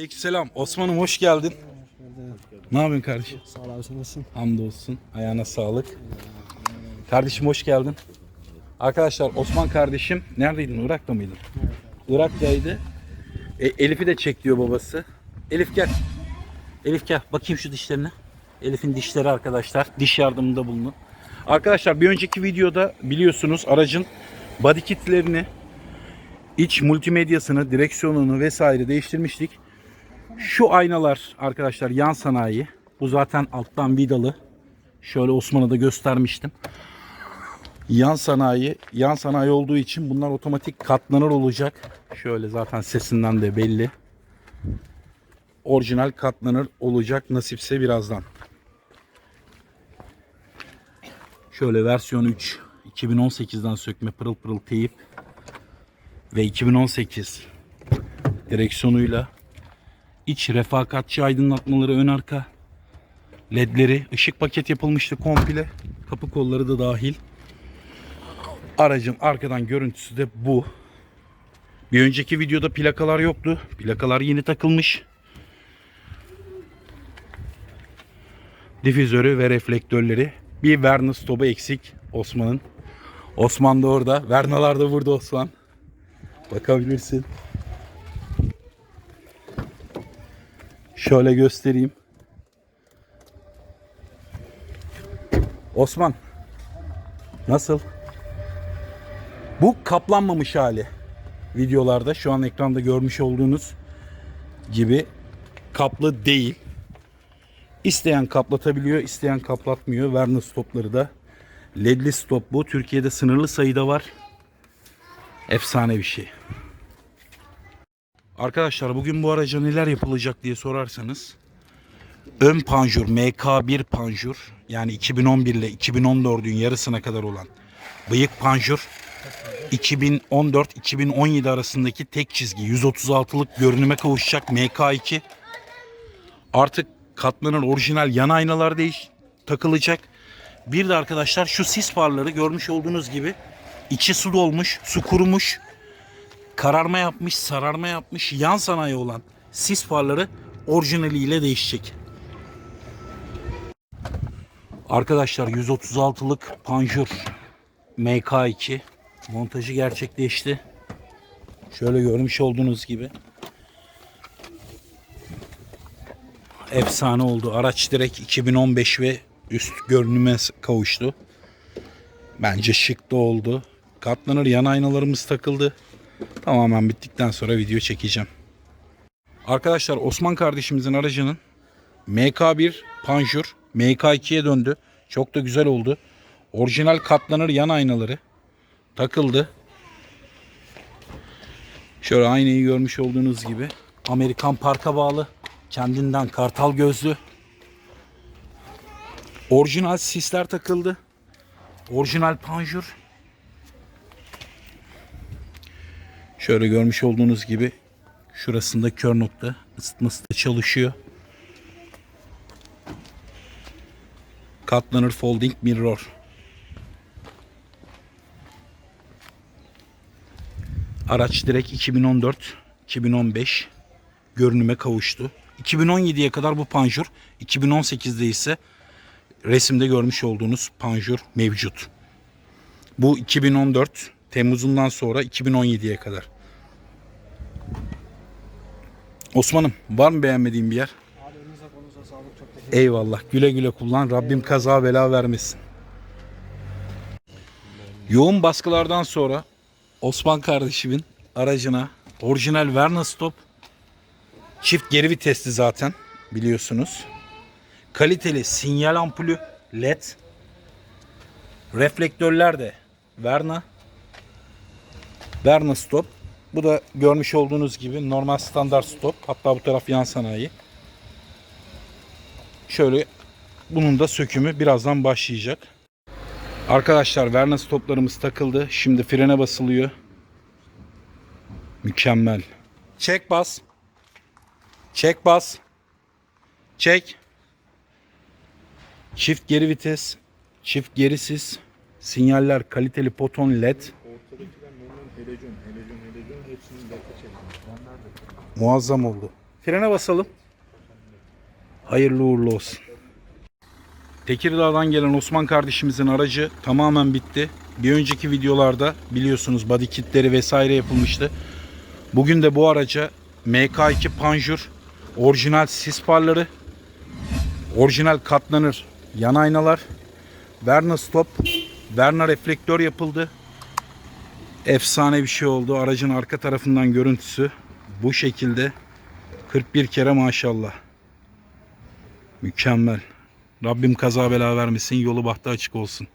Aleykümselam. Osman'ım hoş geldin. Ne yapıyorsun kardeşim? Sağ ol abi sen nasılsın? Hamdolsun. Ayağına sağlık. Kardeşim hoş geldin. Arkadaşlar Osman kardeşim neredeydin? Irak'ta mıydın? Irak'taydı. E, Elif'i de çek diyor babası. Elif gel. Elif gel. Bakayım şu dişlerine. Elif'in dişleri arkadaşlar. Diş yardımında bulunun. Arkadaşlar bir önceki videoda biliyorsunuz aracın body kitlerini, iç multimedyasını, direksiyonunu vesaire değiştirmiştik. Şu aynalar arkadaşlar yan sanayi. Bu zaten alttan vidalı. Şöyle Osman'a da göstermiştim. Yan sanayi, yan sanayi olduğu için bunlar otomatik katlanır olacak. Şöyle zaten sesinden de belli. Orijinal katlanır olacak nasipse birazdan. Şöyle versiyon 3 2018'den sökme pırıl pırıl teyip ve 2018 direksiyonuyla iç refakatçi aydınlatmaları ön arka. Ledleri ışık paket yapılmıştı komple. Kapı kolları da dahil. Aracın arkadan görüntüsü de bu. Bir önceki videoda plakalar yoktu. Plakalar yeni takılmış. Difüzörü ve reflektörleri. Bir Verna stopu eksik Osman'ın. Osman da orada. Vernalar da burada Osman. Bakabilirsin Şöyle göstereyim. Osman. Nasıl? Bu kaplanmamış hali. Videolarda şu an ekranda görmüş olduğunuz gibi kaplı değil. İsteyen kaplatabiliyor, isteyen kaplatmıyor. Verna stopları da ledli stop bu. Türkiye'de sınırlı sayıda var. Efsane bir şey. Arkadaşlar bugün bu araca neler yapılacak diye sorarsanız ön panjur MK1 panjur yani 2011 ile 2014'ün yarısına kadar olan bıyık panjur 2014-2017 arasındaki tek çizgi 136'lık görünüme kavuşacak MK2 artık katlanır orijinal yan aynalar değiş takılacak. Bir de arkadaşlar şu sis farları görmüş olduğunuz gibi içi su dolmuş, su kurumuş kararma yapmış, sararma yapmış yan sanayi olan sis farları orijinaliyle değişecek. Arkadaşlar 136'lık panjur MK2 montajı gerçekleşti. Şöyle görmüş olduğunuz gibi. Efsane oldu. Araç direkt 2015 ve üst görünüme kavuştu. Bence şık da oldu. Katlanır yan aynalarımız takıldı. Tamamen bittikten sonra video çekeceğim. Arkadaşlar Osman kardeşimizin aracının MK1 panjur MK2'ye döndü. Çok da güzel oldu. Orijinal katlanır yan aynaları takıldı. Şöyle aynayı görmüş olduğunuz gibi Amerikan parka bağlı. Kendinden kartal gözlü. Orijinal sisler takıldı. Orijinal panjur. Şöyle görmüş olduğunuz gibi şurasında kör nokta ısıtması da çalışıyor. Katlanır folding mirror. Araç direkt 2014 2015 görünüme kavuştu. 2017'ye kadar bu panjur, 2018'de ise resimde görmüş olduğunuz panjur mevcut. Bu 2014 Temmuz'undan sonra 2017'ye kadar. Osman'ım var mı beğenmediğin bir yer? Eyvallah. Güle güle kullan. Rabbim kaza bela vermesin. Yoğun baskılardan sonra Osman kardeşimin aracına orijinal Verna Stop çift geri vitesli zaten biliyorsunuz. Kaliteli sinyal ampulü LED reflektörler de Verna Verna Stop bu da görmüş olduğunuz gibi normal standart stop. Hatta bu taraf yan sanayi. Şöyle bunun da sökümü birazdan başlayacak. Arkadaşlar Verna stoplarımız takıldı. Şimdi frene basılıyor. Mükemmel. Çek bas. Çek bas. Çek. Çift geri vites. Çift gerisiz. Sinyaller kaliteli poton led. Ortadakiler normal helejon, helejon, Muazzam oldu. Frene basalım. Hayırlı uğurlu olsun. Tekirdağ'dan gelen Osman kardeşimizin aracı tamamen bitti. Bir önceki videolarda biliyorsunuz body kitleri vesaire yapılmıştı. Bugün de bu araca MK2 Panjur orijinal sis farları, orijinal katlanır yan aynalar, Verna stop, Verna reflektör yapıldı. Efsane bir şey oldu. Aracın arka tarafından görüntüsü bu şekilde. 41 kere maşallah. Mükemmel. Rabbim kaza bela vermesin. Yolu bahtı açık olsun.